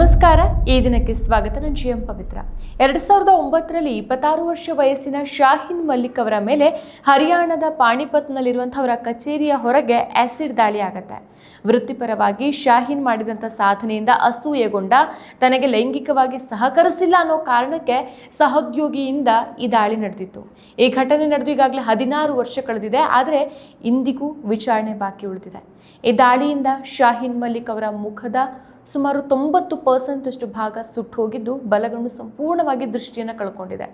ನಮಸ್ಕಾರ, ಈ ದಿನಕ್ಕೆ ಸ್ವಾಗತ. ನಾನು ಜಿ ಎಂ ಪವಿತ್ರ. ಎರಡು ಸಾವಿರದ ಒಂಬತ್ತರಲ್ಲಿ ಇಪ್ಪತ್ತಾರು ವರ್ಷ ವಯಸ್ಸಿನ ಶಾಹೀನ್ ಮಲ್ಲಿಕ್ ಅವರ ಮೇಲೆ ಹರಿಯಾಣದ ಪಾಣಿಪತ್ನಲ್ಲಿರುವಂಥ ಅವರ ಕಚೇರಿಯ ಹೊರಗೆ ಆಸಿಡ್ ದಾಳಿ ಆಗುತ್ತೆ. ವೃತ್ತಿಪರವಾಗಿ ಶಾಹೀನ್ ಮಾಡಿದಂಥ ಸಾಧನೆಯಿಂದ ಅಸೂಯೆಗೊಂಡ, ತನಗೆ ಲೈಂಗಿಕವಾಗಿ ಸಹಕರಿಸಿಲ್ಲ ಅನ್ನೋ ಕಾರಣಕ್ಕೆ ಸಹೋದ್ಯೋಗಿಯಿಂದ ಈ ದಾಳಿ ನಡೆದಿತ್ತು. ಈ ಘಟನೆ ನಡೆದು ಈಗಾಗಲೇ ಹದಿನಾರು ವರ್ಷ ಕಳೆದಿದೆ, ಆದರೆ ಇಂದಿಗೂ ವಿಚಾರಣೆ ಬಾಕಿ ಉಳಿದಿದೆ. ಈ ದಾಳಿಯಿಂದ ಶಾಹೀನ್ ಮಲ್ಲಿಕ್ ಅವರ ಮುಖದ ಸುಮಾರು ತೊಂಬತ್ತು ಪರ್ಸೆಂಟಷ್ಟು ಭಾಗ ಸುಟ್ಟು ಹೋಗಿದ್ದು ಬಲಗಣ್ಣು ಸಂಪೂರ್ಣವಾಗಿ ದೃಷ್ಟಿಯನ್ನು ಕಳ್ಕೊಂಡಿದೆ.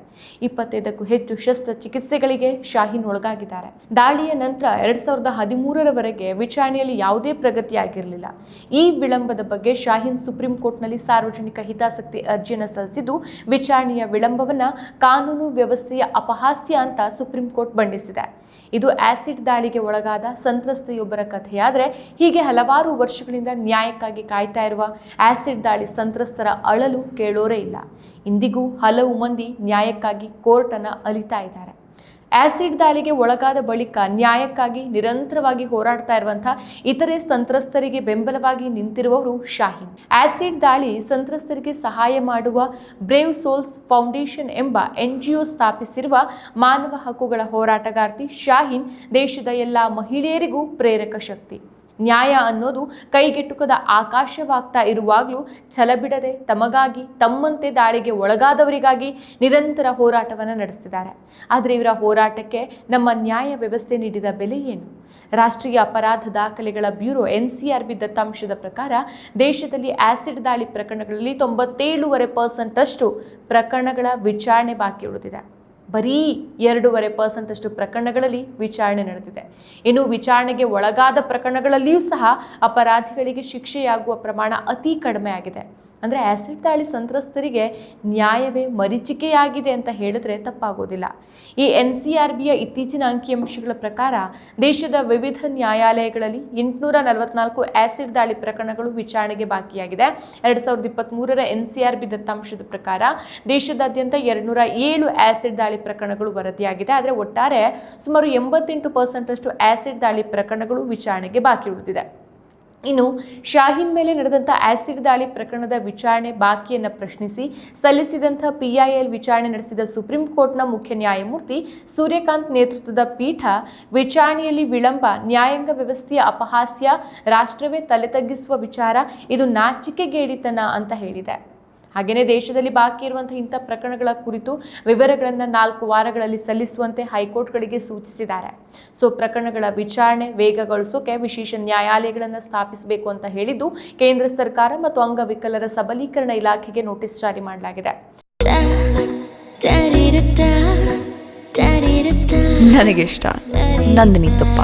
ಇಪ್ಪತ್ತೈದಕ್ಕೂ ಹೆಚ್ಚು ಶಸ್ತ್ರಚಿಕಿತ್ಸೆಗಳಿಗೆ ಶಾಹೀನ್ ಒಳಗಾಗಿದ್ದಾರೆ. ದಾಳಿಯ ನಂತರ ಎರಡ್ ಸಾವಿರದ ಹದಿಮೂರರವರೆಗೆ ವಿಚಾರಣೆಯಲ್ಲಿ ಯಾವುದೇ ಪ್ರಗತಿಯಾಗಿರಲಿಲ್ಲ ಈ ವಿಳಂಬದ ಬಗ್ಗೆ ಶಾಹೀನ್ ಸುಪ್ರೀಂ ಕೋರ್ಟ್ನಲ್ಲಿ ಸಾರ್ವಜನಿಕ ಹಿತಾಸಕ್ತಿ ಅರ್ಜಿಯನ್ನು ಸಲ್ಲಿಸಿದ್ದು, ವಿಚಾರಣೆಯ ವಿಳಂಬವನ್ನ ಕಾನೂನು ವ್ಯವಸ್ಥೆಯ ಅಪಹಾಸ್ಯ ಅಂತ ಸುಪ್ರೀಂ ಕೋರ್ಟ್ ಬಣ್ಣಿಸಿದೆ. ಇದು ಆಸಿಡ್ ದಾಳಿಗೆ ಒಳಗಾದ ಸಂತ್ರಸ್ತೆಯೊಬ್ಬರ ಕಥೆಯಾದರೆ, ಹೀಗೆ ಹಲವಾರು ವರ್ಷಗಳಿಂದ ನ್ಯಾಯಕ್ಕಾಗಿ ಕಾಯ್ತಾ ಇರುವ ಆಸಿಡ್ ದಾಳಿ ಸಂತ್ರಸ್ತರ ಅಳಲು ಕೇಳೋರೇ ಇಲ್ಲ. ಇಂದಿಗೂ ಹಲವು ಮಂದಿ ನ್ಯಾಯಕ್ಕಾಗಿ ಕೋರ್ಟನ್ನು ಅಲಿತಾ ಇದ್ದಾರೆ. ಆಸಿಡ್ ದಾಳಿಗೆ ಒಳಗಾದ ಬಳಿಕ ನ್ಯಾಯಕ್ಕಾಗಿ ನಿರಂತರವಾಗಿ ಹೋರಾಡ್ತಾ ಇರುವಂತಹ ಇತರೆ ಸಂತ್ರಸ್ತರಿಗೆ ಬೆಂಬಲವಾಗಿ ನಿಂತಿರುವವರು ಶಾಹೀನ್. ಆಸಿಡ್ ದಾಳಿ ಸಂತ್ರಸ್ತರಿಗೆ ಸಹಾಯ ಮಾಡುವ ಬ್ರೇವ್ ಸೋಲ್ಸ್ ಫೌಂಡೇಶನ್ ಎಂಬ ಎನ್ ಜಿ ಸ್ಥಾಪಿಸಿರುವ ಮಾನವ ಹಕ್ಕುಗಳ ಹೋರಾಟಗಾರ್ತಿ ಶಾಹೀನ್ ದೇಶದ ಎಲ್ಲ ಮಹಿಳೆಯರಿಗೂ ಪ್ರೇರಕ ಶಕ್ತಿ. ನ್ಯಾಯ ಅನ್ನೋದು ಕೈಗೆಟುಕದ ಆಕಾಶವಾಗ್ತಾ ಇರುವಾಗಲೂ ಛಲ ಬಿಡದೆ ತಮಗಾಗಿ ತಮ್ಮಂತೆ ದಾಳಿಗೆ ಒಳಗಾದವರಿಗಾಗಿ ನಿರಂತರ ಹೋರಾಟವನ್ನು ನಡೆಸ್ತಿದ್ದಾರೆ. ಆದರೆ ಇವರ ಹೋರಾಟಕ್ಕೆ ನಮ್ಮ ನ್ಯಾಯ ವ್ಯವಸ್ಥೆ ನೀಡಿದ ಬೆಲೆ ಏನು? ರಾಷ್ಟ್ರೀಯ ಅಪರಾಧ ದಾಖಲೆಗಳ bureau N C R B ದತ್ತಾಂಶದ ಪ್ರಕಾರ ದೇಶದಲ್ಲಿ ಆಸಿಡ್ ದಾಳಿ ಪ್ರಕರಣಗಳಲ್ಲಿ ತೊಂಬತ್ತೇಳೂವರೆ ಪರ್ಸೆಂಟ್ ಅಷ್ಟು ಪ್ರಕರಣಗಳ ವಿಚಾರಣೆ ಬಾಕಿ ಉಳಿದಿದೆ. ಬರೀ ಎರಡೂವರೆ ಪರ್ಸೆಂಟಷ್ಟು ಪ್ರಕರಣಗಳಲ್ಲಿ ವಿಚಾರಣೆ ನಡೆದಿದೆ. ಇನ್ನು ವಿಚಾರಣೆಗೆ ಒಳಗಾದ ಪ್ರಕರಣಗಳಲ್ಲಿಯೂ ಸಹ ಅಪರಾಧಿಗಳಿಗೆ ಶಿಕ್ಷೆಯಾಗುವ ಪ್ರಮಾಣ ಅತಿ ಕಡಿಮೆ ಆಗಿದೆ. ಅಂದರೆ ಆ್ಯಸಿಡ್ ದಾಳಿ ಸಂತ್ರಸ್ತರಿಗೆ ನ್ಯಾಯವೇ ಮರೀಚಿಕೆಯಾಗಿದೆ ಅಂತ ಹೇಳಿದ್ರೆ ತಪ್ಪಾಗೋದಿಲ್ಲ. ಈ ಎನ್ ಸಿ ಆರ್ ಬಿಯ ಇತ್ತೀಚಿನ ಅಂಕಿಅಂಶಗಳ ಪ್ರಕಾರ ದೇಶದ ವಿವಿಧ ನ್ಯಾಯಾಲಯಗಳಲ್ಲಿ ಎಂಟುನೂರ ನಲವತ್ನಾಲ್ಕು ಆ್ಯಸಿಡ್ ದಾಳಿ ಪ್ರಕರಣಗಳು ವಿಚಾರಣೆಗೆ ಬಾಕಿಯಾಗಿದೆ. ಎರಡು ಸಾವಿರದ ಇಪ್ಪತ್ತ್ಮೂರರ ಎನ್ ಸಿ ಆರ್ ಬಿ ದತ್ತಾಂಶದ ಪ್ರಕಾರ ದೇಶದಾದ್ಯಂತ ಎರಡುನೂರ ಏಳು ಆ್ಯಸಿಡ್ ದಾಳಿ ಪ್ರಕರಣಗಳು ವರದಿಯಾಗಿದೆ. ಆದರೆ ಒಟ್ಟಾರೆ ಸುಮಾರು ಎಂಬತ್ತೆಂಟು ಪರ್ಸೆಂಟಷ್ಟು ಆ್ಯಸಿಡ್ ದಾಳಿ ಪ್ರಕರಣಗಳು ವಿಚಾರಣೆಗೆ ಬಾಕಿ ಉಳಿದಿದೆ. ಇನ್ನು ಶಾಹೀನ್ ಮೇಲೆ ನಡೆದಂಥ ಆಸಿಡ್ ದಾಳಿ ಪ್ರಕರಣದ ವಿಚಾರಣೆ ಬಾಕಿಯನ್ನು ಪ್ರಶ್ನಿಸಿ ಸಲ್ಲಿಸಿದಂಥ ಪಿಐಎಲ್ ವಿಚಾರಣೆ ನಡೆಸಿದ ಸುಪ್ರೀಂ ಕೋರ್ಟ್ನ ಮುಖ್ಯ ನ್ಯಾಯಮೂರ್ತಿ ಸೂರ್ಯಕಾಂತ್ ನೇತೃತ್ವದ ಪೀಠ ವಿಚಾರಣೆಯಲ್ಲಿ ವಿಳಂಬ, ನ್ಯಾಯಾಂಗ ವ್ಯವಸ್ಥೆಯ ಅಪಹಾಸ್ಯ, ರಾಷ್ಟ್ರವೇ ತಲೆ ತಗ್ಗಿಸುವ ವಿಚಾರ, ಇದು ನಾಚಿಕೆಗೇಡಿತನ ಅಂತ ಹೇಳಿದೆ. ಹಾಗೆಯೇ ದೇಶದಲ್ಲಿ ಬಾಕಿ ಇರುವಂತಹ ಇಂಥ ಪ್ರಕರಣಗಳ ಕುರಿತು ವಿವರಗಳನ್ನು ನಾಲ್ಕು ವಾರಗಳಲ್ಲಿ ಸಲ್ಲಿಸುವಂತೆ ಹೈಕೋರ್ಟ್ಗಳಿಗೆ ಸೂಚಿಸಿದ್ದಾರೆ. ಸೊ ಪ್ರಕರಣಗಳ ವಿಚಾರಣೆ ವೇಗಗೊಳಿಸೋಕೆ ವಿಶೇಷ ನ್ಯಾಯಾಲಯಗಳನ್ನು ಸ್ಥಾಪಿಸಬೇಕು ಅಂತ ಹೇಳಿದ್ದು ಕೇಂದ್ರ ಸರ್ಕಾರ ಮತ್ತು ಅಂಗವಿಕಲರ ಸಬಲೀಕರಣ ಇಲಾಖೆಗೆ ನೋಟಿಸ್ ಜಾರಿ ಮಾಡಲಾಗಿದೆ. ನನಗಿಷ್ಟ ನಂದಿನಿ ತುಪ್ಪ.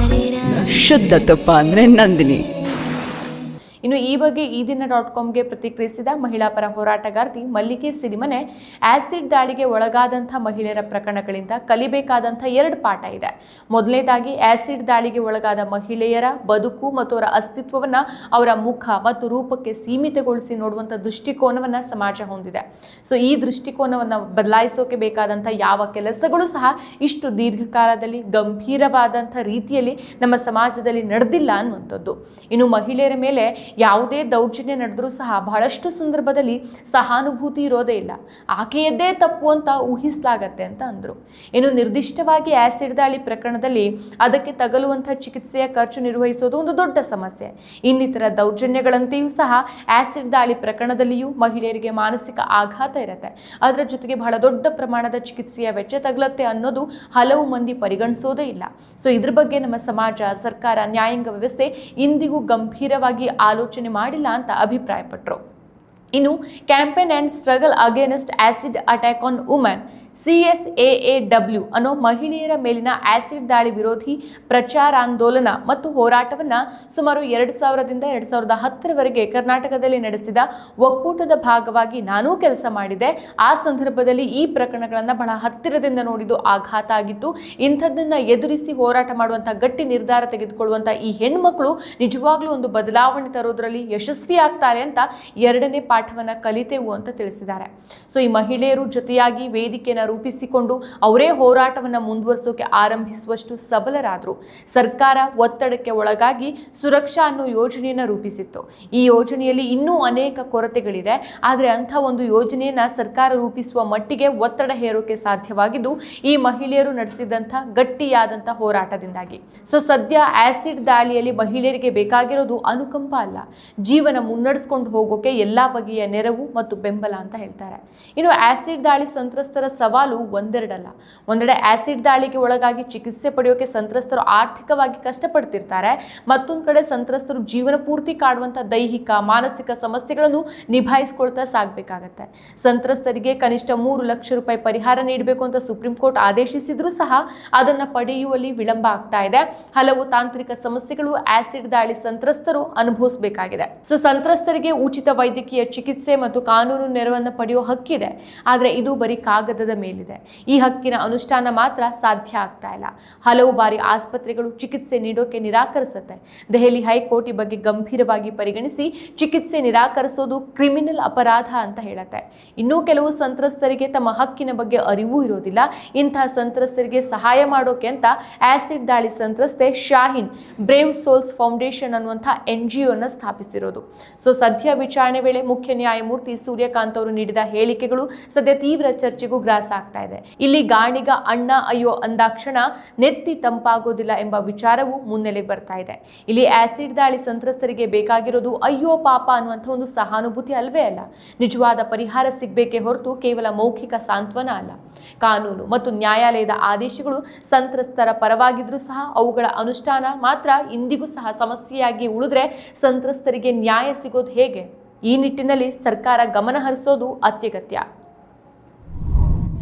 ಶುದ್ಧ ತುಪ್ಪ ಅಂದರೆ ನಂದಿನಿ. ಇನ್ನು ಈ ಬಗ್ಗೆ ಈ ದಿನ ಡಾಟ್ ಕಾಮ್ಗೆ ಪ್ರತಿಕ್ರಿಯಿಸಿದ ಮಹಿಳಾ ಪರ ಹೋರಾಟಗಾರ್ತಿ ಮಲ್ಲಿಕೆ ಸಿರಿಮನೆ, ಆಸಿಡ್ ದಾಳಿಗೆ ಒಳಗಾದಂಥ ಮಹಿಳೆಯರ ಪ್ರಕರಣಗಳಿಂದ ಕಲಿಬೇಕಾದಂಥ ಎರಡು ಪಾಠ ಇದೆ. ಮೊದಲನೇದಾಗಿ, ಆಸಿಡ್ ದಾಳಿಗೆ ಒಳಗಾದ ಮಹಿಳೆಯರ ಬದುಕು ಮತ್ತು ಅವರ ಅಸ್ತಿತ್ವವನ್ನು ಅವರ ಮುಖ ಮತ್ತು ರೂಪಕ್ಕೆ ಸೀಮಿತಗೊಳಿಸಿ ನೋಡುವಂಥ ದೃಷ್ಟಿಕೋನವನ್ನು ಸಮಾಜ ಹೊಂದಿದೆ. ಸೊ, ಈ ದೃಷ್ಟಿಕೋನವನ್ನು ಬದಲಾಯಿಸೋಕೆ ಬೇಕಾದಂಥ ಯಾವ ಕೆಲಸಗಳು ಸಹ ಇಷ್ಟು ದೀರ್ಘಕಾಲದಲ್ಲಿ ಗಂಭೀರವಾದಂಥ ರೀತಿಯಲ್ಲಿ ನಮ್ಮ ಸಮಾಜದಲ್ಲಿ ನಡೆದಿಲ್ಲ ಅನ್ನುವಂಥದ್ದು. ಇನ್ನು ಮಹಿಳೆಯರ ಮೇಲೆ ಯಾವುದೇ ದೌರ್ಜನ್ಯ ನಡೆದರೂ ಸಹ ಬಹಳಷ್ಟು ಸಂದರ್ಭದಲ್ಲಿ ಸಹಾನುಭೂತಿ ಇರೋದೇ ಇಲ್ಲ. ಆಕೆಯದ್ದೇ ತಪ್ಪು ಅಂತ ಊಹಿಸಲಾಗತ್ತೆ ಅಂತ ಅಂದರು. ಇನ್ನು ನಿರ್ದಿಷ್ಟವಾಗಿ ಆ್ಯಸಿಡ್ ದಾಳಿ ಪ್ರಕರಣದಲ್ಲಿ ಅದಕ್ಕೆ ತಗಲುವಂಥ ಚಿಕಿತ್ಸೆಯ ಖರ್ಚು ನಿರ್ವಹಿಸೋದು ಒಂದು ದೊಡ್ಡ ಸಮಸ್ಯೆ. ಇನ್ನಿತರ ದೌರ್ಜನ್ಯಗಳಂತೆಯೂ ಸಹ ಆ್ಯಸಿಡ್ ದಾಳಿ ಪ್ರಕರಣದಲ್ಲಿಯೂ ಮಹಿಳೆಯರಿಗೆ ಮಾನಸಿಕ ಆಘಾತ ಇರುತ್ತೆ. ಅದರ ಜೊತೆಗೆ ಬಹಳ ದೊಡ್ಡ ಪ್ರಮಾಣದ ಚಿಕಿತ್ಸೆಯ ವೆಚ್ಚ ತಗಲತ್ತೆ ಅನ್ನೋದು ಹಲವು ಮಂದಿ ಪರಿಗಣಿಸೋದೇ ಇಲ್ಲ. ಸೊ ಇದ್ರ ಬಗ್ಗೆ ನಮ್ಮ ಸಮಾಜ, ಸರ್ಕಾರ, ನ್ಯಾಯಾಂಗ ವ್ಯವಸ್ಥೆ ಇಂದಿಗೂ ಗಂಭೀರವಾಗಿ ಆಲೋಚನೆ ಮಾಡಿಲ್ಲ ಅಂತ ಅಭಿಪ್ರಾಯಪಟ್ಟರು ಇನ್ನು campaign and struggle against acid attack on women C S A A W ಅನ್ನೋ ಮಹಿಳೆಯರ ಮೇಲಿನ ಆಸಿಡ್ ದಾಳಿ ವಿರೋಧಿ ಪ್ರಚಾರಾಂದೋಲನ ಮತ್ತು ಹೋರಾಟವನ್ನು ಸುಮಾರು ಎರಡು ಸಾವಿರದಿಂದ ಎರಡು ಸಾವಿರದ ಹತ್ತರವರೆಗೆ ಕರ್ನಾಟಕದಲ್ಲಿ ನಡೆಸಿದ ಒಕ್ಕೂಟದ ಭಾಗವಾಗಿ ನಾನೂ ಕೆಲಸ ಮಾಡಿದೆ. ಆ ಸಂದರ್ಭದಲ್ಲಿ ಈ ಪ್ರಕರಣಗಳನ್ನು ಬಹಳ ಹತ್ತಿರದಿಂದ ನೋಡಿದ್ದು ಆಘಾತ ಆಗಿತ್ತು. ಇಂಥದ್ದನ್ನು ಎದುರಿಸಿ ಹೋರಾಟ ಮಾಡುವಂಥ ಗಟ್ಟಿ ನಿರ್ಧಾರ ತೆಗೆದುಕೊಳ್ಳುವಂಥ ಈ ಹೆಣ್ಮಕ್ಳು ನಿಜವಾಗ್ಲೂ ಒಂದು ಬದಲಾವಣೆ ತರೋದರಲ್ಲಿ ಯಶಸ್ವಿ ಆಗ್ತಾರೆ ಅಂತ ಎರಡನೇ ಪಾಠವನ್ನು ಕಲಿತೆವು ಅಂತ ತಿಳಿಸಿದ್ದಾರೆ. ಸೊ, ಈ ಮಹಿಳೆಯರು ಜೊತೆಯಾಗಿ ವೇದಿಕೆಯನ್ನು ರೂಪಿಸಿಕೊಂಡು ಅವರೇ ಹೋರಾಟವನ್ನು ಮುಂದುವರಿಸೋಕೆ ಆರಂಭಿಸುವಷ್ಟು ಸಬಲರಾದರು. ಸರ್ಕಾರ ಒತ್ತಡಕ್ಕೆ ಒಳಗಾಗಿ ಸುರಕ್ಷಾ ಅನ್ನೋ ಯೋಜನೆಯನ್ನು ರೂಪಿಸಿತ್ತು. ಈ ಯೋಜನೆಯಲ್ಲಿ ಇನ್ನೂ ಅನೇಕ ಕೊರತೆಗಳಿದೆ. ಆದರೆ ಅಂಥ ಒಂದು ಯೋಜನೆಯನ್ನು ಸರ್ಕಾರ ರೂಪಿಸುವ ಮಟ್ಟಿಗೆ ಒತ್ತಡ ಹೇರೋಕೆ ಸಾಧ್ಯವಾಗಿದ್ದು, ಈ ಮಹಿಳೆಯರು ನಡೆಸಿದಂಥ ಗಟ್ಟಿಯಾದಂಥ ಹೋರಾಟದಿಂದಾಗಿ. ಸೊ ಸದ್ಯ ಆಸಿಡ್ ದಾಳಿಯಲ್ಲಿ ಮಹಿಳೆಯರಿಗೆ ಬೇಕಾಗಿರೋದು ಅನುಕಂಪ ಅಲ್ಲ. ಜೀವನ ಮುನ್ನಡೆಸ್ಕೊಂಡು ಹೋಗೋಕೆ ಎಲ್ಲ ಬಗೆಯ ನೆರವು ಮತ್ತು ಬೆಂಬಲ ಅಂತ ಹೇಳ್ತಾರೆ. ಇನ್ನು ಆಸಿಡ್ ದಾಳಿ ಸಂತ್ರಸ್ತರ ಸವಾಲು ಒಂದೆರಡಲ್ಲ. ಒಂದೆಡೆ ಆಸಿಡ್ ದಾಳಿಗೆ ಒಳಗಾಗಿ ಚಿಕಿತ್ಸೆ ಪಡೆಯೋಕೆ ಸಂತ್ರಸ್ತರು ಆರ್ಥಿಕವಾಗಿ ಕಷ್ಟಪಡ್ತಿರ್ತಾರೆ. ಮತ್ತೊಂದು ಕಡೆ ಸಂತ್ರಸ್ತರು ಜೀವನ ಪೂರ್ತಿ ಕಾಡುವಂಥ ದೈಹಿಕ, ಮಾನಸಿಕ ಸಮಸ್ಯೆಗಳನ್ನು ನಿಭಾಯಿಸ್ಕೊಳ್ತಾ ಸಾಗಬೇಕಾಗತ್ತೆ. ಸಂತ್ರಸ್ತರಿಗೆ ಕನಿಷ್ಠ ಮೂರು ಲಕ್ಷ ರೂಪಾಯಿ ಪರಿಹಾರ ನೀಡಬೇಕು ಅಂತ ಸುಪ್ರೀಂ ಕೋರ್ಟ್ ಆದೇಶಿಸಿದ್ರೂ ಸಹ ಅದನ್ನು ಪಡೆಯುವಲ್ಲಿ ವಿಳಂಬ ಆಗ್ತಾ ಇದೆ. ಹಲವು ತಾಂತ್ರಿಕ ಸಮಸ್ಯೆಗಳು ಆಸಿಡ್ ದಾಳಿ ಸಂತ್ರಸ್ತರು ಅನುಭವಿಸಬೇಕಾಗಿದೆ. ಸೊ, ಸಂತ್ರಸ್ತರಿಗೆ ಉಚಿತ ವೈದ್ಯಕೀಯ ಚಿಕಿತ್ಸೆ ಮತ್ತು ಕಾನೂನು ನೆರವನ್ನು ಪಡೆಯುವ ಹಕ್ಕಿದೆ. ಆದರೆ ಇದು ಬರೀ ಕಾಗದದ ಮೇಲಿದೆ. ಈ ಹಕ್ಕಿನ ಅನುಷ್ಠಾನ ಮಾತ್ರ ಸಾಧ್ಯ ಆಗ್ತಾ ಇಲ್ಲ. ಹಲವು ಬಾರಿ ಆಸ್ಪತ್ರೆಗಳು ಚಿಕಿತ್ಸೆ ನೀಡೋಕೆ ನಿರಾಕರಿಸುತ್ತೆ. ದೆಹಲಿ ಹೈಕೋರ್ಟ್ ಈ ಬಗ್ಗೆ ಗಂಭೀರವಾಗಿ ಪರಿಗಣಿಸಿ ಚಿಕಿತ್ಸೆ ನಿರಾಕರಿಸೋದು ಕ್ರಿಮಿನಲ್ ಅಪರಾಧ ಅಂತ ಹೇಳುತ್ತೆ. ಇನ್ನೂ ಕೆಲವು ಸಂತ್ರಸ್ತರಿಗೆ ತಮ್ಮ ಹಕ್ಕಿನ ಬಗ್ಗೆ ಅರಿವು ಇರೋದಿಲ್ಲ. ಇಂತಹ ಸಂತ್ರಸ್ತರಿಗೆ ಸಹಾಯ ಮಾಡೋಕೆ ಅಂತ ಆಸಿಡ್ ದಾಳಿ ಸಂತ್ರಸ್ತೆ ಶಾಹಿನ್ ಬ್ರೇವ್ ಸೋಲ್ಸ್ ಫೌಂಡೇಶನ್ ಅನ್ನುವಂಥ ಎನ್ ಜಿ ಒನ ಸ್ಥಾಪಿಸಿರೋದು. ಸೊ, ಸದ್ಯ ವಿಚಾರಣೆ ವೇಳೆ ಮುಖ್ಯ ನ್ಯಾಯಮೂರ್ತಿ ಸೂರ್ಯಕಾಂತ್ ಅವರು ನೀಡಿದ ಹೇಳಿಕೆಗಳು ಸದ್ಯ ತೀವ್ರ ಚರ್ಚೆಗೂ ಗ್ರಾಸ ಆಗ್ತಾ ಇದೆ. ಇಲ್ಲಿ ಗಾಣಿಗ ಅಣ್ಣ ಅಯ್ಯೋ ಅಂದಾಕ್ಷಣ ನೆತ್ತಿ ತಂಪಾಗೋದಿಲ್ಲ ಎಂಬ ವಿಚಾರವು ಮುನ್ನೆಲೆಗೆ ಬರ್ತಾ ಇದೆ. ಇಲ್ಲಿ ಆಸಿಡ್ ದಾಳಿ ಸಂತ್ರಸ್ತರಿಗೆ ಬೇಕಾಗಿರೋದು ಅಯ್ಯೋ ಪಾಪ ಅನ್ನುವಂಥ ಒಂದು ಸಹಾನುಭೂತಿ ಅಲ್ವೇ ಅಲ್ಲ. ನಿಜವಾದ ಪರಿಹಾರ ಸಿಗಬೇಕೇ ಹೊರತು ಕೇವಲ ಮೌಖಿಕ ಸಾಂತ್ವನ ಅಲ್ಲ. ಕಾನೂನು ಮತ್ತು ನ್ಯಾಯಾಲಯದ ಆದೇಶಗಳು ಸಂತ್ರಸ್ತರ ಪರವಾಗಿದ್ರೂ ಸಹ ಅವುಗಳ ಅನುಷ್ಠಾನ ಮಾತ್ರ ಇಂದಿಗೂ ಸಹ ಸಮಸ್ಯೆಯಾಗಿ ಉಳಿದ್ರೆ ಸಂತ್ರಸ್ತರಿಗೆ ನ್ಯಾಯ ಸಿಗೋದು ಹೇಗೆ? ಈ ನಿಟ್ಟಿನಲ್ಲಿ ಸರ್ಕಾರ ಗಮನ ಹರಿಸೋದು ಅತ್ಯಗತ್ಯ.